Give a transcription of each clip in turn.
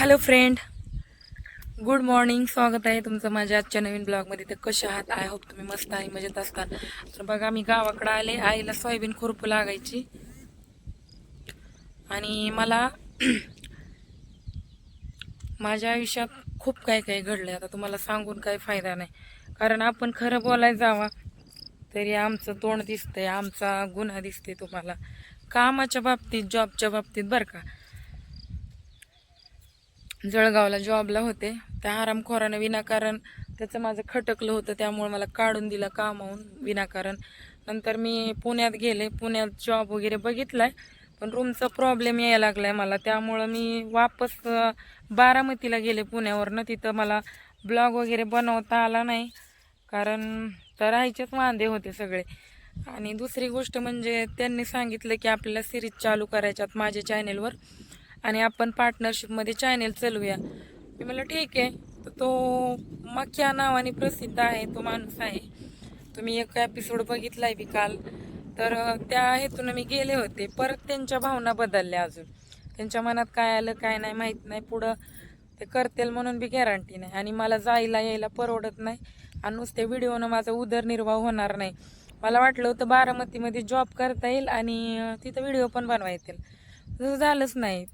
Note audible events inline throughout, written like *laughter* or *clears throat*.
Hello friend good morning स्वागत आहे तुमचं माझ्या आजच्या नवीन ब्लॉगमध्ये तर कसे आहात? आय होप तुम्ही मस्त आहे मजेत असताल तर बघा मी गावाकडं आले. आईला सोयाबीन खुरपू लागायची. आणि मला *clears throat* माझ्या आयुष्यात खूप काही काही घडलं आता तुम्हाला सांगून काही फायदा नाही. कारण आपण खरं बोलायला जावा तरी आमचं तोंड दिसतंय आमचा गुन्हा दिसते तुम्हाला. कामाच्या बाबतीत जॉबच्या बाबतीत बरं का? जळगावला जॉबला होते. त्या आरामखोरानं विनाकारण त्याचं माझं खटकलं होतं. त्यामुळे मला काढून दिलं कामावून विनाकारण. नंतर मी पुण्यात गेले. पुण्यात जॉब वगैरे बघितलाय. पण रूमचा प्रॉब्लेम यायला लागलाय मला. त्यामुळं मी वापस बारामतीला गेले पुण्यावरनं. तिथं मला ब्लॉग वगैरे बनवता आला नाही. कारण तर राहायचेच वांदे होते सगळे. आणि दुसरी गोष्ट म्हणजे त्यांनी सांगितलं की आपल्याला सिरीज चालू करायच्यात माझ्या चॅनेलवर आणि आपण पार्टनरशिपमध्ये चॅनेल चालवूया. मी म्हटलं ठीक आहे. तर तो मख्या नावाने प्रसिद्ध आहे तो माणूस आहे. तुम्ही एक एपिसोड बघितला आहे काल. तर त्या हेतून मी गेले होते. परत त्यांच्या भावना बदलल्या अजून. त्यांच्या मनात काय आलं काय नाही माहीत नाही. पुढं ते करतील म्हणून बी गॅरंटी नाही. आणि मला जायला यायला परवडत नाही. आणि नुसते व्हिडिओनं माझा उदरनिर्वाह होणार नाही. मला वाटलं होतं बारामतीमध्ये जॉब करता येईल आणि तिथं व्हिडिओ पण बनवा येतील झालंच नाही.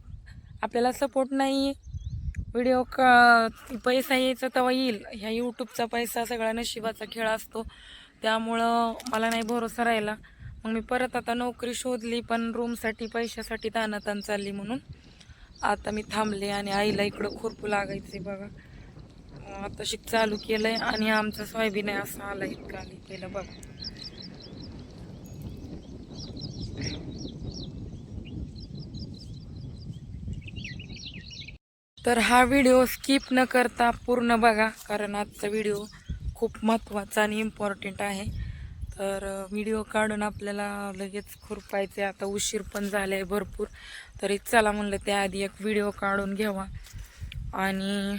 आपल्याला सपोर्ट नाही. व्हिडिओ का पैसा यायचा तेव्हा येईल. ह्या यूट्यूबचा पैसा सगळा नशिबाचा खेळ असतो. त्यामुळं मला नाही भरोसा राहिला. मग मी परत आता नोकरी शोधली पण रूमसाठी पैशासाठी तानातान चालली म्हणून. आता मी थांबले आणि आईला इकडं खुरपू लागायचे बघा. आता शिक चालू केलंय आणि आमचं सोयाबीन आहे असं आलं इतकं आली केलं बघा. तर हा व्हिडिओ स्किप न करता पूर्ण बघा कारण आजचा व्हिडिओ खूप महत्त्वाचा आणि इम्पॉर्टंट आहे. तर व्हिडिओ काढून आपल्याला लगेच खुरपायचे आता उशीर पण झाले आहे भरपूर. तरी चला म्हणलं त्याआधी एक व्हिडिओ काढून घ्यावा. आणि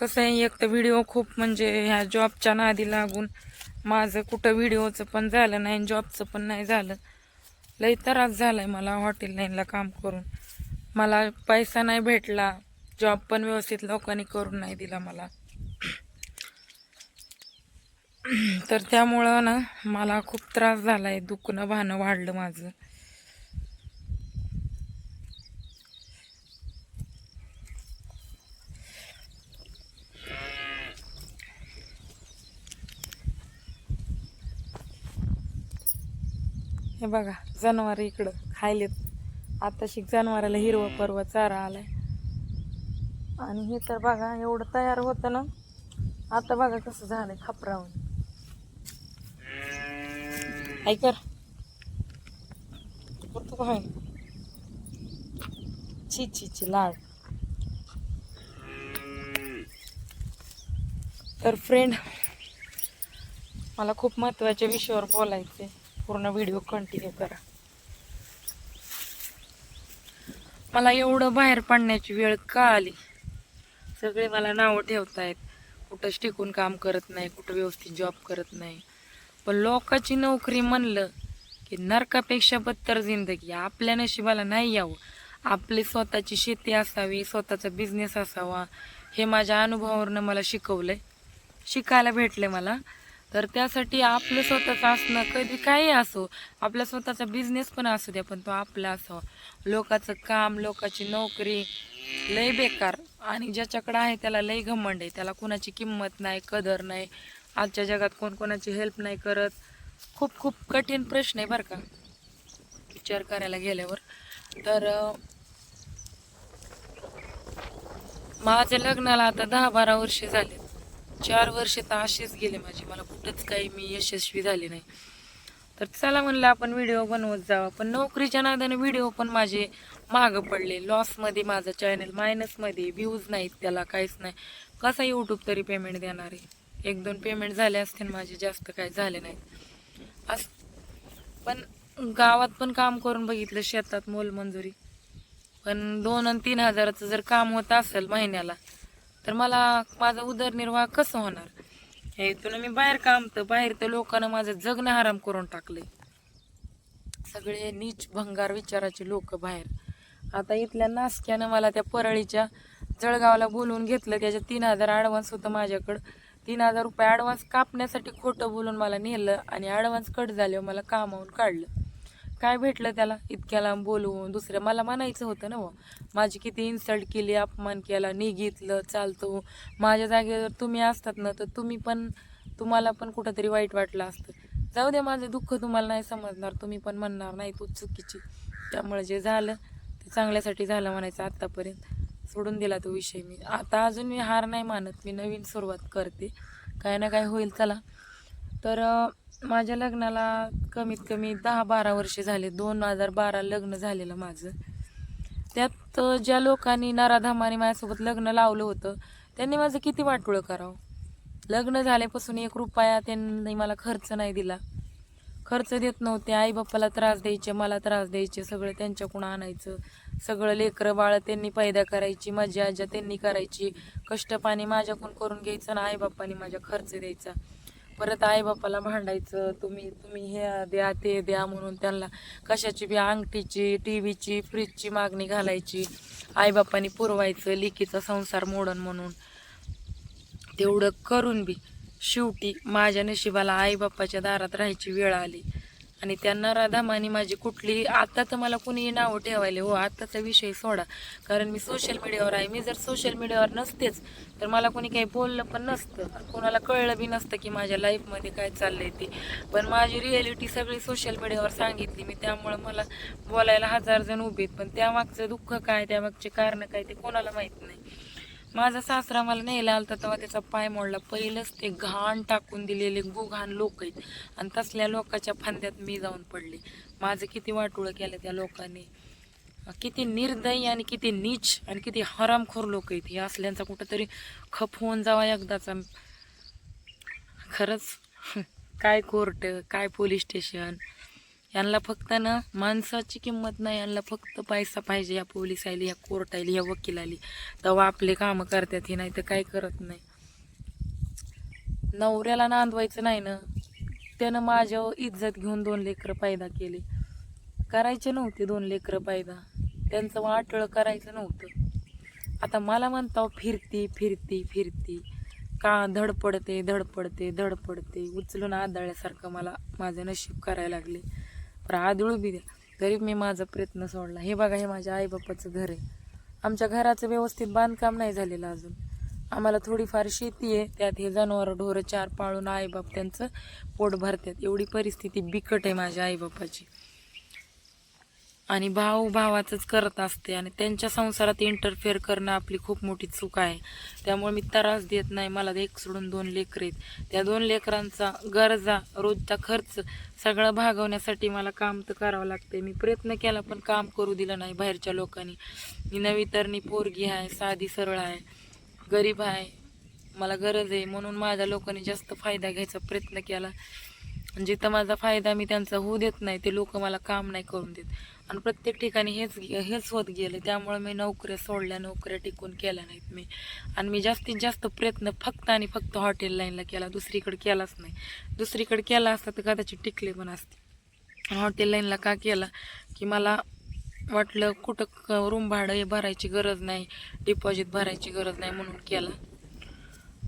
कसं आहे एक तर व्हिडिओ खूप म्हणजे ह्या जॉबच्या नादी लागून माझं कुठं व्हिडिओचं पण झालं नाही जॉबचं पण नाही झालं. लई त्रास झालाय मला हॉटेल लाईनला काम करून. मला पैसा नाही भेटला जॉब पण व्यवस्थित लोकांनी करून नाही दिला मला. तर त्यामुळं ना मला खूप त्रास झाला आहे दुखणं भाणं वाढलं माझं. हे बघा जनावर इकडं खायलेत. आता शिक जनावराला हिरवं परवा चारा आलाय. आणि हे तर बघा एवढं तयार होतं ना. आता बघा कसं झालंय खापरावून ऐकर काय छी छी छी लाड. तर फ्रेंड मला खूप महत्त्वाच्या विषयावर बोलायचे पूर्ण व्हिडिओ कंटिन्यू करा. मला एवढं बाहेर पडण्याची वेळ का आली? सगळे मला नावं ठेवतायत. कुठंच टिकून काम करत नाही कुठं व्यवस्थित जॉब करत नाही. पण लोकाची नोकरी म्हणलं की नरकापेक्षा बत्तर जिंदगी. आपल्या नशिबाला नाही यावं. आपली स्वतःची शेती असावी स्वतःचा बिझनेस असावा. हे माझ्या अनुभवावरनं मला शिकवलंय. शिकायला भेटले मला. तर त्यासाठी आपलं स्वतःचं असणं कधी काही असो आपला स्वतःचा बिझनेस पण असू द्या पण तो आपला असावा लोकांचं काम लोकांची नोकरी लय बेकार. आणि ज्याच्याकडं आहे त्याला लय घमंड आहे. त्याला कुणाची किंमत नाही कदर नाही. आजच्या जगात कोण कोणाची हेल्प नाही करत. खूप खूप कठीण प्रश्न आहे बरं का. विचार करायला गेल्यावर. तर माझ्या लग्नाला आता दहा बारा वर्षे झाले चार वर्ष तर असेच गेले माझे. मला कुठंच काही मी यशस्वी झाले नाही. तर चला म्हणलं आपण व्हिडिओ बनवत जावा. पण नोकरीच्या नादाने व्हिडिओ पण माझे मागं पडले. लॉसमध्ये माझं चॅनल मायनसमध्ये व्ह्यूज नाहीत त्याला काहीच नाही. कसा यूट्यूब तरी पेमेंट देणार आहे? एक दोन पेमेंट झाले असते माझे जास्त काही झाले नाहीत अस पण गावात पण काम करून बघितलं शेतात मोलमंजुरी. पण दोन आणि तीन हजाराचं जर काम होत असेल महिन्याला तर मला माझा उदरनिर्वाह कसं होणार? हे इथून मी बाहेर काम तर बाहेर तर लोकांना माझं जगणं हराम करून टाकले सगळे नीच भंगार विचाराचे लोक बाहेर. आता इथल्या नासक्यानं मला त्या परळीच्या जळगावला बोलवून घेतलं. त्याच्या तीन हजार ॲडव्हान्स होतं माझ्याकडं. तीन हजार रुपये ॲडव्हान्स कापण्यासाठी खोटं बोलून मला नेलं आणि ॲडव्हान्स कट झाल्यावर मला कामावून काढलं. काय भेटलं त्याला? इतक्या लांब बोलवून दुसऱ्या मला म्हणायचं होतं ना बुवा, माझी किती इन्सल्ट केली अपमान केला निघितलं चालतो. माझ्या जागेवर तुम्ही असतात ना तर तुम्ही पण तुम्हाला पण कुठंतरी वाईट वाटलं असतं. जाऊ दे माझं दुःख तुम्हाला नाही समजणार. तुम्ही पण म्हणणार नाही तू चुकीची. त्यामुळे जे झालं ते चांगल्यासाठी झालं म्हणायचं आत्तापर्यंत सोडून दिला तो विषय मी. आता अजून मी हार नाही मानत. मी नवीन सुरुवात करते. काय ना काय होईल चला. तर माझ्या लग्नाला कमीत कमी दहा बारा वर्षे झाले. दोन हजार बारा लग्न झालेलं माझं. त्यात ज्या लोकांनी नराधामाने माझ्यासोबत लग्न लावलं होतं त्यांनी माझं किती वाटोळं करावं. लग्न झाल्यापासून एक रुपया त्यांनी मला खर्च नाही दिला. खर्च देत नव्हते. आई बाप्पाला त्रास द्यायचे मला त्रास द्यायचे सगळं त्यांच्याकडून आणायचं. सगळं लेकरं बाळ त्यांनी पैदा करायची माझी आजा त्यांनी करायची. कष्ट पाणी माझ्याकडून करून घ्यायचं आणि आई बाप्पाने माझ्या खर्च द्यायचा. परत आई बापाला भांडायचं तुम्ही तुम्ही हे द्या ते द्या म्हणून त्यांना कशाची बी अंगठीची टी व्हीची फ्रीजची मागणी घालायची. आईबापांनी पुरवायचं लिकीचा संसार मोडन म्हणून. तेवढं करून बी शेवटी माझ्या नशिबाला आईबापाच्या दारात राहायची वेळ आली. आणि त्यांना राधामानी माझी कुठली आता तर मला कुणीही नावं ठेवायले हो आताचा विषय सोडा. कारण मी सोशल मीडियावर आहे. मी जर सोशल मीडियावर नसतेच तर मला कोणी काही बोललं पण नसतं. कोणाला कळलं बी नसतं की माझ्या लाईफमध्ये काय चाललंय ते. पण माझी रिॲलिटी सगळी सोशल मीडियावर सांगितली. मी त्यामुळं मला बोलायला हजार जण उभे आहेत. पण त्यामागचं दुःख काय त्यामागचे कारणं काय ते कोणाला माहीत नाही. माझा सासरा मला न्यायला आलता तेव्हा त्याचा पाय मोडला. पहिलंच ते घाण टाकून दिलेले गुघाण लोक आहेत. आणि तसल्या लोकाच्या फांद्यात मी जाऊन पडले. माझं किती वाटोळं केलं त्या लोकांनी. किती निर्दयी आणि किती नीच आणि किती हरामखोर लोक आहेत. हे असल्यांचा कुठंतरी खप होऊन जावा एकदाचा. खरंच काय कोर्ट काय पोलीस स्टेशन? यांना फक्त ना माणसाची किंमत नाही यांना फक्त पैसा पाहिजे या पोलीस आली या कोर्ट आली या वकील आली तेव्हा आपले कामं करतात हे नाही तर काय करत नाही. नवऱ्याला नांदवायचं नाही ना. त्यानं माझ्या इज्जत घेऊन दोन लेकरं पैदा केले. करायचे नव्हते दोन लेकरं पैदा. त्यांचं वाटळ करायचं नव्हतं. आता मला म्हणता फिरती फिरती फिरती. का धडपडते धडपडते धडपडते. उचलून आदळल्यासारखं मला माझं नशीब करायला लागले. वापरा आदळू बी द्या तरी मी माझा प्रयत्न सोडला. हे बघा हे माझ्या आईबापाचं घर आहे. आमच्या घराचं व्यवस्थित बांधकाम नाही झालेलं अजून. आम्हाला थोडीफार शेती आहे. त्यात हे जनावरं ढोरं चार पाळून आईबाप त्यांचं पोट भरतात. एवढी परिस्थिती बिकट आहे माझ्या आईबापाची. आणि भाऊ भावाचंच करत असते आणि त्यांच्या संसारात इंटरफेअर करणं आपली खूप मोठी चूक आहे. त्यामुळे मी त्रास देत नाही. मला एक सोडून दोन लेकर आहेत. त्या दोन लेकरांचा गरजा रोजचा खर्च सगळं भागवण्यासाठी मला काम तर करावं लागते मी प्रयत्न केला पण काम करू दिलं नाही बाहेरच्या लोकांनी. मी नवी तरणी पोरगी आहे साधी सरळ आहे गरीब आहे. मला गरज आहे. म्हणून माझ्या लोकांनी जास्त फायदा घ्यायचा प्रयत्न केला. जिथं माझा फायदा मी त्यांचा होऊ देत नाही ते लोक मला काम नाही करून देत. आणि प्रत्येक ठिकाणी हेच हेच होत गेलं. त्यामुळे मी नोकऱ्या सोडल्या नोकऱ्या टिकून केल्या नाहीत मी. आणि मी जास्तीत जास्त प्रयत्न फक्त आणि फक्त हॉटेल लाईनला केला. दुसरीकडे केलाच नाही. दुसरीकडे केला असता तर कदाचित टिकले पण असते. हॉटेल लाईनला का केला? की मला वाटलं कुठं रूम भाडं हे भरायची गरज नाही डिपॉझिट भरायची गरज नाही म्हणून केला.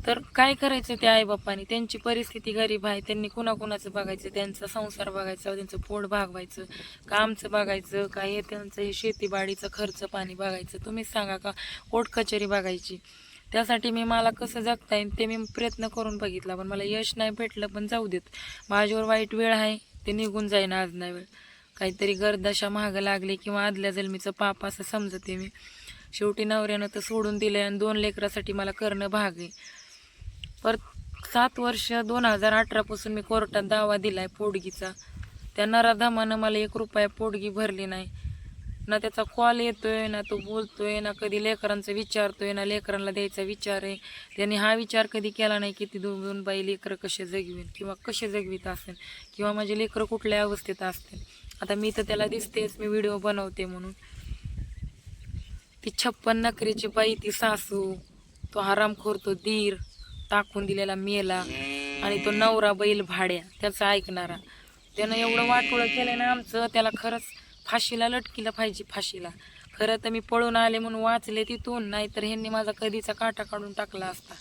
तर काय करायचं त्या आईबापांनी? त्यांची परिस्थिती गरीब आहे त्यांनी कुणाकुणाचं बघायचं त्यांचा संसार बघायचा त्यांचं पोट भागवायचं का आमचं बघायचं का हे त्यांचं हे शेतीबाडीचं खर्च पाणी बघायचं. तुम्हीच सांगा का कोर्ट कचेरी बघायची? त्यासाठी मी मला कसं जगता येईल ते मी प्रयत्न करून बघितला पण मला यश नाही भेटलं पण जाऊ देत. माझ्यावर वाईट वेळ आहे ते निघून जाईन आज नाही वेळ. काहीतरी गरदशा महाग लागली किंवा आदल्या जन्मीचं पाप असं समजते मी. शेवटी नवऱ्यानं तर सोडून दिलं आणि दोन लेकरासाठी मला करणं भाग आहे. पर सात वर्ष दोन हजार अठरापासून मी कोर्टात दावा दिला आहे पोडगीचा त्या नराधामानं मला एक रुपया पोडगी भरली नाही. ना त्याचा कॉल येतोय ना तो बोलतोय ना कधी लेकरांचं विचारतोय ना लेकरांना द्यायचा विचार आहे. त्यांनी हा विचार कधी केला नाही की ती दोन दोन बाई लेकरं कसे जगवीन किंवा कसे जगवीत असेल किंवा माझे लेकरं कुठल्या अवस्थेत असतील. आता मी तर त्याला दिसतेच मी व्हिडिओ बनवते म्हणून. ती छप्पन नकरीची बाई ती सासू तो हरामखोर तो दीर. टाकून दिलेला मेला आणि तो नवरा बैल भाड्या त्याचा ऐकणारा. त्यानं एवढं वाटोळं केलं ना आमचं त्याला खरंच फाशीला लटकीला पाहिजे फाशीला. खरं तर मी पळून आले म्हणून वाचले तिथून नाहीतर ह्यांनी माझा कधीचा काटा काढून टाकला असता.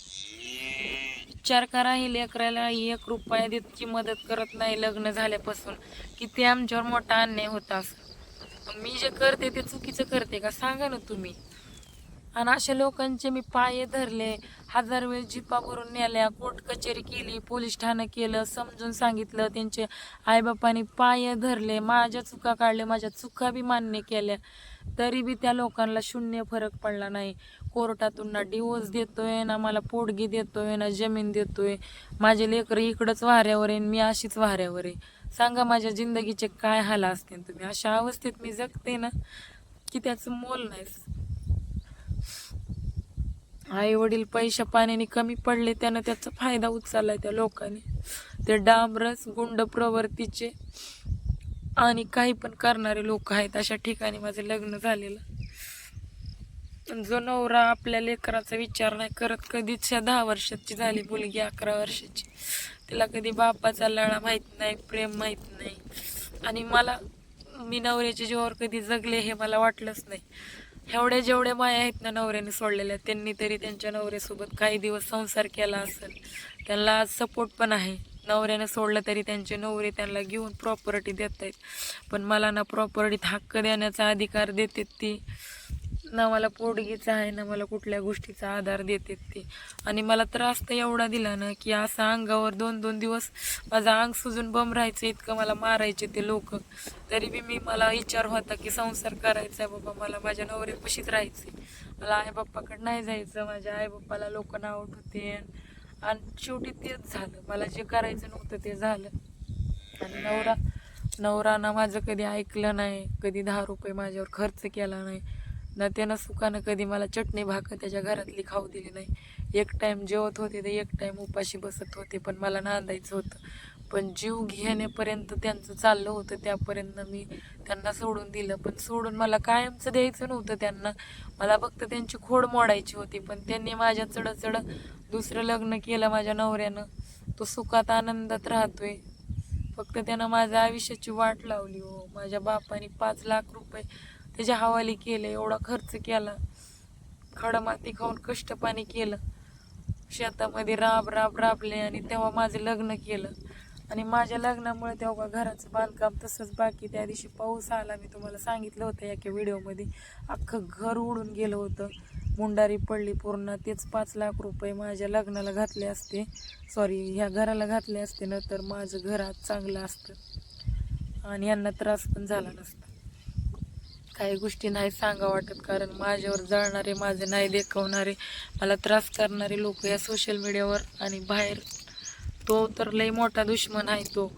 विचार करा ही लेकराला एक रुपया देतची मदत करत नाही लग्न झाल्यापासून किती आमच्यावर मोठा अन्याय होता असं मी जे करते ते चुकीचं करते का? सांगा ना तुम्ही. आणि अशा लोकांचे मी पाये धरले. हजार वेळ जिपा भरून नेल्या कोर्ट कचेरी केली पोलीस ठाणं केलं समजून सांगितलं त्यांचे आईबापांनी पाय धरले माझ्या चुका काढल्या माझ्या चुका बी मान्य केल्या. तरी बी त्या लोकांना शून्य फरक पडला नाही. कोर्टातून ना डिवोर्स देतोय ना मला पोटगी देतोय ना जमीन देतोय. माझे लेकरं इकडंच वाऱ्यावर आहे आणि मी अशीच वाऱ्यावर आहे. सांगा माझ्या जिंदगीचे काय हाल असतील तुम्ही? अशा अवस्थेत मी जगते ना की त्याचं मोल नाही आई वडील पैशा पाण्याने कमी पडले त्यानं त्याचा फायदा उचलला त्या लोकांनी. ते डांबरस गुंड प्रवृत्तीचे आणि काही पण करणारे लोक आहेत अशा ठिकाणी माझं लग्न झालेलं. जो नवरा आपल्या लेकराचा विचार नाही करत कधीच या दहा वर्षाची झाली मुलगी अकरा वर्षाची. तिला कधी बापाचा लळा माहीत नाही प्रेम माहीत नाही. आणि मला मी नवऱ्याच्या जीवावर कधी जगले हे मला वाटलंच नाही. एवढे जेवढे माया आहेत ना नवऱ्याने सोडलेल्या त्यांनी तरी त्यांच्या नवऱ्यासोबत काही दिवस संसार केला असेल. त्यांना आज सपोर्ट पण आहे. नवऱ्यानं सोडलं तरी त्यांचे नवरे त्यांना घेऊन प्रॉपर्टी देत आहेत पण मला ना प्रॉपर्टीत हक्क देण्याचा अधिकार देते ती. ना मला पोटगीचा आहे ना मला कुठल्या गोष्टीचा आधार देते ते. आणि मला त्रास तर एवढा दिला ना की असं अंगावर दोन दोन दिवस माझं अंग सुजून बम राहायचं इतकं मला मारायचे ते लोक. तरी बी मी मला विचार होता की संसार करायचा आहे बाबा मला माझ्या नवऱ्यापाशीच राहायचे मला आई बाप्पाकडे नाही जायचं माझ्या आई बाप्पाला लोक नाव होते आणि शेवटी तेच झालं. मला जे करायचं नव्हतं ते झालं. आणि नवरा नवरानं माझं कधी ऐकलं नाही कधी दहा रुपये माझ्यावर खर्च केला नाही. ना त्यानं सुखानं कधी मला चटणी भाकर त्याच्या घरातली खाऊ दिली नाही. एक टाईम जेवत होते तर एक टाईम उपाशी बसत होते पण मला नांदायचं होतं. पण जीव घेण्यापर्यंत त्यांचं चाललं होतं त्यापर्यंत मी त्यांना सोडून दिलं. पण सोडून मला कायमचं द्यायचं नव्हतं त्यांना. मला फक्त त्यांची खोड मोडायची होती पण त्यांनी माझ्या चढ दुसरं लग्न केलं माझ्या नवऱ्यानं. तो सुखात आनंदात राहतोय. फक्त त्यानं माझ्या आयुष्याची वाट लावली हो. माझ्या बापाने पाच लाख रुपये त्याच्या हवाली केले एवढा खर्च केला. खडमाती खाऊन कष्ट पाणी केलं. शेतामध्ये राब राब राबले आणि तेव्हा माझं लग्न केलं. आणि माझ्या लग्नामुळे तेव्हा घराचं बांधकाम तसंच बाकी. त्या दिवशी पाऊस आला मी तुम्हाला सांगितलं होतं एका व्हिडिओमध्ये. अख्खं घर उडून गेलं होतं. मुंडारी पडली पूर्ण. तेच पाच लाख रुपये माझ्या लग्नाला घातले असते. सॉरी ह्या घराला घातले असते ना तर माझं घर आज चांगलं असतं. आणि यांना त्रास पण झाला नसतो. काही गोष्टी नाही सांगा वाटत कारण माझ्यावर जळणारे माझे नाही देखवणारे मला त्रास करणारे लोक या सोशल मीडियावर आणि बाहेर. तो तर लई मोठा दुश्मन आहे तो.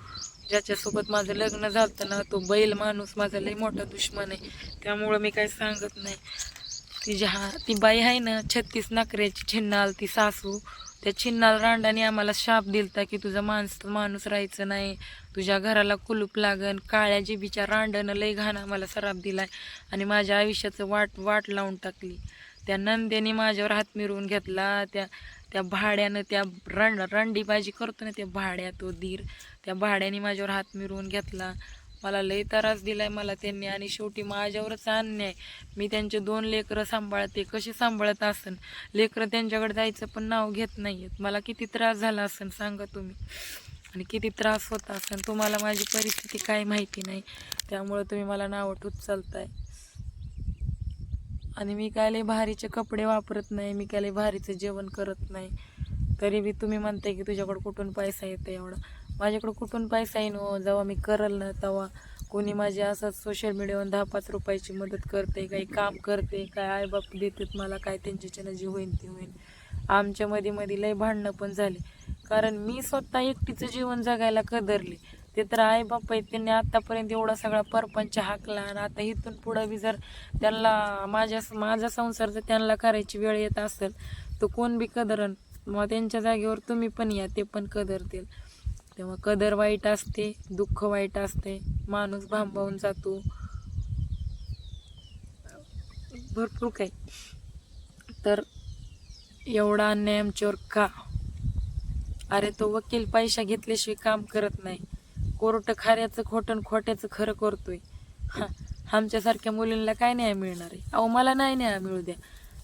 ज्याच्यासोबत माझं लग्न झालं ना तो बैल माणूस माझा लई मोठा दुश्मन आहे. त्यामुळं मी काही सांगत नाही. ती जहा ती बाई आहे ना छत्तीस नाकऱ्याची छिन्नाल ती सासू त्या छिन्नाल रांडाने आम्हाला शाप दिलता की तुझा माणूस माणूस राहायचं नाही. तुझ्या घराला कुलूप लागन. काळ्या जिबीच्या रांडनं लई घाण आम्हाला सराप दिलाय. आणि माझ्या आयुष्याचं वाट वाट लावून टाकली. त्या नंद्याने माझ्यावर हात मिरवून घेतला. त्या त्या भाड्यानं त्या रंड रंडीबाजी करतो ना त्या भाड्या तो धीर. त्या भाड्याने माझ्यावर हात मिरवून घेतला. मला लई त्रास दिलाय मला त्यांनी आणि शेवटी माझ्यावरच अन्याय. मी त्यांचे दोन लेकरं सांभाळते. कसे सांभाळत असन? लेकरं त्यांच्याकडे जायचं पण नाव घेत नाहीयेत. मला किती त्रास झाला असन सांगा तुम्ही. आणि किती त्रास होत असन? तुम्हाला माझी परिस्थिती काय माहिती नाही. त्यामुळे तुम्ही मला नावं ठूत चालताय. आणि मी काय लय भारीचे कपडे वापरत नाही. मी काय लय भारीचं जेवण करत नाही. तरी बी तुम्ही म्हणताय की तुझ्याकडं कुठून पैसा येतो एवढा. माझ्याकडं कुठून पैसा येईन हो? जेव्हा मी करल ना तेव्हा कोणी माझी असंच सोशल मीडियावर दहा पाच रुपयाची मदत करते काही काम करते काय आईबाप देतात मला काय त्यांच्याच्यानं जी होईन ती होईन. आमच्या मध्ये मध्ये लय भांडणं पण झाले. कारण मी स्वतः एकटीचं जीवन जगायला कदरले. ते तर आई बाप आहेत त्यांनी आत्तापर्यंत एवढा सगळा परपंच हाकला आणि आता इथून पुढं बी जर त्यांना माझ्या माझा संसार जर त्यांना करायची वेळ येत असेल तर कोण बी कदरन मग त्यांच्या जागेवर तुम्ही पण या ते पण कदरतील. तेव्हा कदर वाईट असते दुःख वाईट असते माणूस भांबावून जातो. भरपूर काही. तर एवढा अन्याय आमच्यावर का? अरे तो वकील पैसा घेतल्याशिवाय काम करत नाही. कोर्ट खाऱ्याचं खोटण खोट्याचं खरं करतोय. आमच्यासारख्या मुलींना काय न्याय मिळणार आहे? अहो मला नाही न्याय मिळू द्या.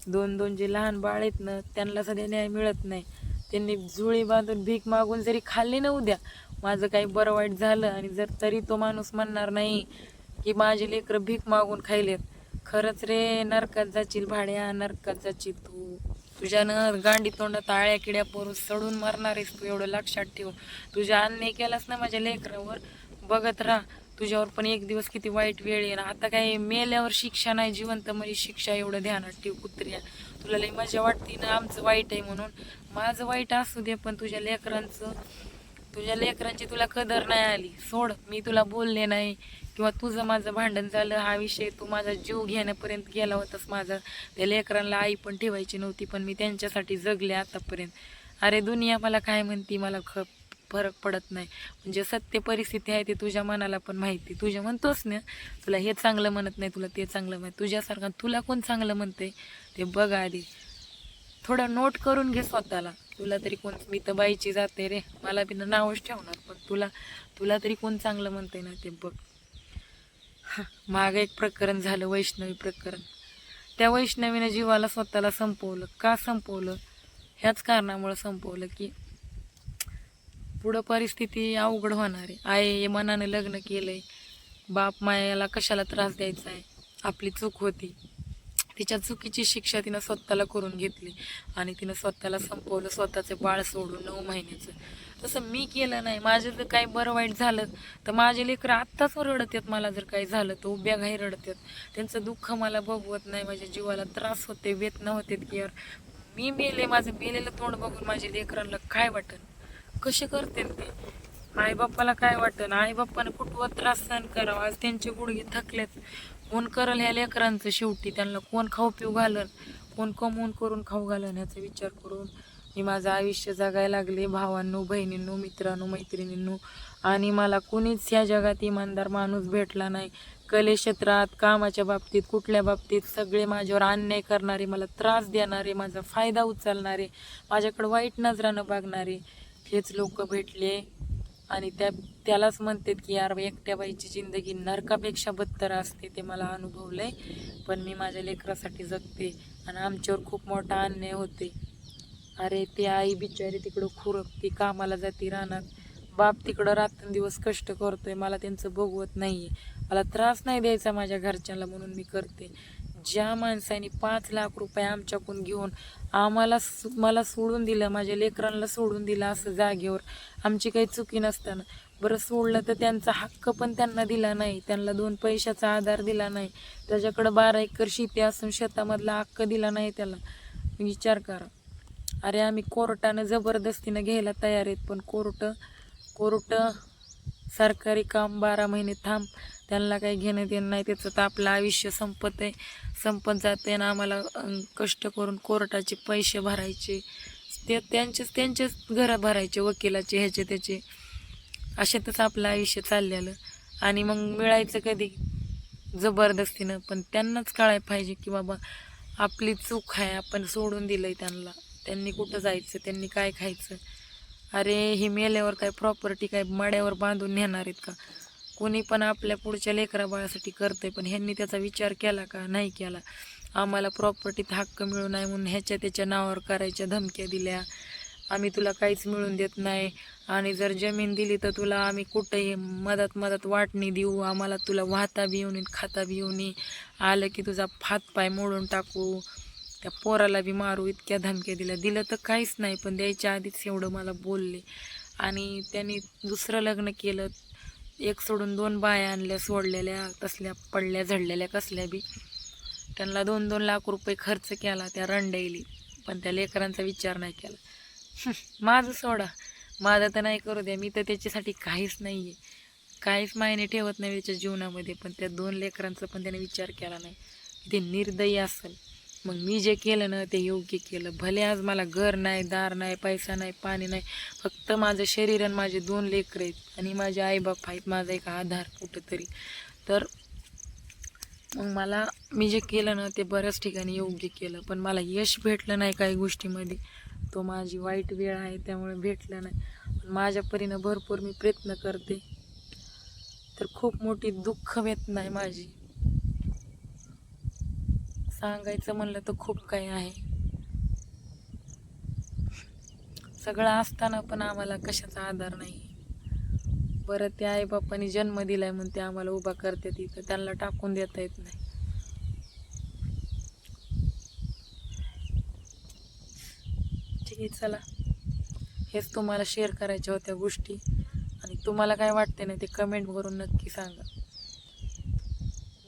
दोन दोन जे लहान बाळ आहेत ना त्यांना सध्या न्याय मिळत नाही. त्यांनी जुळी बांधून भीक मागून जरी खाल्ली ना उद्या माझं काही बरं वाईट झालं आणि जर तरी तो माणूस म्हणणार नाही की माझे लेकरं भीक मागून खायलेत. खरंच रे नरकात जाशील भाड्या नरकात जाशील तू. तुझ्यानं गांडी तोंडात ताळ्या किड्या पोरून सडून मारणार आहेस तू एवढं लक्षात ठेव. तुझ्या अन्याय केलास ना माझ्या लेकरावर बघत राहा. तुझ्यावर पण एक दिवस किती वाईट वेळ येणार आता काय मेल्यावर शिक्षा नाही जिवंत म्हणजे शिक्षा एवढं ध्यानात ठेव कुत्र्या. तुला लई मजा वाटते ना आमचं वाईट आहे म्हणून. माझं वाईट असू दे पण तुझ्या लेकरांचं तुझ्या लेकरांची तुला कदर नाही आली. सोड मी तुला बोलले नाही. किंवा तुझं माझं भांडण झालं हा विषय तू माझा जीव घेण्यापर्यंत गेला होतास माझा. त्या लेकरांना आई पण ठेवायची नव्हती पण मी त्यांच्यासाठी जगले आतापर्यंत. अरे दुनिया मला काय म्हणती मला ख फरक पडत नाही. म्हणजे सत्य परिस्थिती आहे ते तुझ्या मनाला पण माहिती. तुझ्या म्हणतोस ना तुला हे चांगलं म्हणत नाही तुला ते चांगलं म्हणत तुझ्यासारखं तुला कोण चांगलं म्हणते ते बघ आधी. थोडं नोट करून घे स्वतःला. तुला तरी कोण मी तर बाईची जाते रे. मला बी नावच ठेवणार पण तुला तुला तरी कोण चांगलं म्हणते ना ते बघ. हा, मागं एक प्रकरण झालं वैष्णवी प्रकरण. त्या वैष्णवीनं जीवाला स्वतःला संपवलं. का संपवलं? ह्याच कारणामुळं संपवलं की पुढं परिस्थिती अवघड होणार आहे. आहे मनानं लग्न केलंय. बाप मायाला कशाला त्रास द्यायचा आहे आपली चूक होती. तिच्या चुकीची शिक्षा तिनं स्वतःला करून घेतली. आणि तिनं स्वतःला संपवलं स्वतःचं बाळ सोडून नऊ महिन्याचं. तसं मी केलं नाही. माझं जर काही बरं वाईट झालं तर माझे लेकरं आत्ताच रडत आहेत मला जर काही झालं तर उभ्या घाई रडत आहेत त्यांचं दुःख मला बघवत नाही. माझ्या जीवाला त्रास होते वेदना होते की यार. मी मेले माझं मेलेलं तोंड बघून माझ्या लेकरांना काय वाटेल कसे करते ते? आईबाप्पाला काय वाटतं आईबाप्पाने कुठवत त्रास सहन करावा? आज त्यांचे गुडघे थकलेत. कोण करल ह्या लेकरांचं शेवटी? त्यांना कोण खाऊ पिऊ घालन कोण कमवून करून खाऊ घालन ह्याचा विचार करून मी माझं आयुष्य जगायला लागले. भावांनो बहिणींनो मित्रांनो मैत्रिणींनो आणि मला कुणीच ह्या जगात इमानदार माणूस भेटला नाही. कलेक्षेत्रात कामाच्या बाबतीत कुठल्या बाबतीत सगळे माझ्यावर अन्याय करणारे मला त्रास देणारे माझा फायदा उचलणारे माझ्याकडे वाईट नजरानं बघणारे हेच लोक भेटले. आणि त्या त्यालाच म्हणतात की यार एकट्या बाईची जिंदगी नरकापेक्षा बत्तर असते ते मला अनुभवलंय पण मी माझ्या लेकरासाठी जगते आणि आमच्यावर खूप मोठा अन्याय होते. अरे ते आई बिचारी तिकडं खुरपती कामाला जाते राहणार बाप तिकडं रात्रंदिवस कष्ट करतोय मला त्यांचं बघवत आहे मला त्रास नाही द्यायचा माझ्या घरच्यांना म्हणून मी करते. ज्या माणसाने पाच लाख रुपये आमच्याकडून घेऊन आम्हाला सो- मला सोडून दिलं माझ्या लेकरांना सोडून दिलं असं जागेवर आमची काही चुकी नसताना. बरं सोडलं तर त्यांचा हक्क पण त्यांना दिला नाही. त्यांना दोन पैशाचा आधार दिला नाही. त्याच्याकडं बारा एकर शेती असून शेतामधला हक्क दिला नाही त्याला. विचार करा. अरे आम्ही कोर्टानं जबरदस्तीनं घ्यायला तयार आहेत पण कोर्ट कोर्ट सरकारी काम बारा महिने थांब त्यांना काही घेणं देणं नाही त्याचं तर आपलं आयुष्य संपत आहे संपत जाते आणि आम्हाला कष्ट करून कोर्टाचे पैसे भरायचे. ते त्यांचेच त्यांचेच घरं भरायचे वकिलाचे ह्याचे त्याचे. अशातच आपलं आयुष्य चाललेलं. आणि मग मिळायचं कधी? जबरदस्तीनं. पण त्यांनाच कळायला पाहिजे की बाबा आपली चूक आहे आपण सोडून दिलंय त्यांना. त्यांनी कुठं जायचं? त्यांनी काय खायचं? अरे ही मेल्यावर काय प्रॉपर्टी काय माड्यावर बांधून नेणार आहेत का? कोणी पण आपल्या पुढच्या लेकरा बाळासाठी करतंय पण ह्यांनी त्याचा विचार केला का? नाही केला. आम्हाला प्रॉपर्टीत हक्क मिळू नाही म्हणून ह्याच्या त्याच्या नावावर करायच्या धमक्या दिल्या. आम्ही तुला काहीच मिळून देत नाही. आणि जर जमीन दिली तर तुला आम्ही कुठेही मदत मदत वाटणी देऊ. आम्हाला तुला वाहता बी येऊन खाता बी येऊन आलं की तुझा फात पाय मोडून टाकू. त्या पोराला बी मारू. इतक्या धमक्या दिल्या. दिलं तर काहीच नाही पण द्यायच्या आधीच एवढं मला बोलले. आणि त्यांनी दुसरं लग्न केलं. एक सोडून दोन बाया आणल्या सोडलेल्या तसल्या पडल्या झडलेल्या कसल्या बी. त्यांना दोन दोन लाख रुपये खर्च केला त्या रंडाईली पण त्या लेकरांचा विचार नाही केला. माझं सोडा. माझं तर नाही करू द्या. मी तर त्याच्यासाठी काहीच नाही आहे काहीच मायने ठेवत नाही त्याच्या जीवनामध्ये पण त्या दोन लेकरांचा पण त्याने विचार केला नाही. ते निर्दयी असेल. मग मी जे केलं ना ते योग्य केलं. भले आज मला घर नाही दार नाही पैसा नाही पाणी नाही फक्त माझं शरीर आणि माझे दोन लेकरं आहेत आणि माझे आईबाप आहेत माझा एक आधार कुठंतरी. तर मग मला मी जे केलं ना ते बऱ्याच ठिकाणी योग्य केलं. पण मला यश भेटलं नाही काही गोष्टीमध्ये. तो माझी वाईट वेळ आहे त्यामुळे भेटलं नाही. पण माझ्या परीनं भरपूर मी प्रयत्न करते. तर खूप मोठी दुःख वेदना आहे माझी. सांगायचं म्हणलं तर खूप काही आहे. सगळं असताना पण आम्हाला कशाचा आधार नाही. बरं त्या आईबापांनी जन्म दिलाय म्हणून ते आम्हाला उभा करते तिथं त्यांना टाकून देता येत नाही. ठीक आहे चला. हेच तुम्हाला शेअर करायच्या होत्या गोष्टी. आणि तुम्हाला काय वाटते ना ते कमेंट करून नक्की सांगा.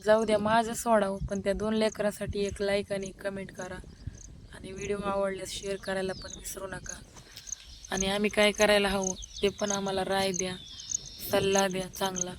जाऊ द्या माझं सोडावं पण त्या दोन लेकरासाठी एक लाईक आणि एक कमेंट करा. आणि व्हिडिओ आवडल्यास शेअर करायला पण विसरू नका. आणि आम्ही काय करायला हवं ते पण आम्हाला राय द्या सल्ला द्या चांगला.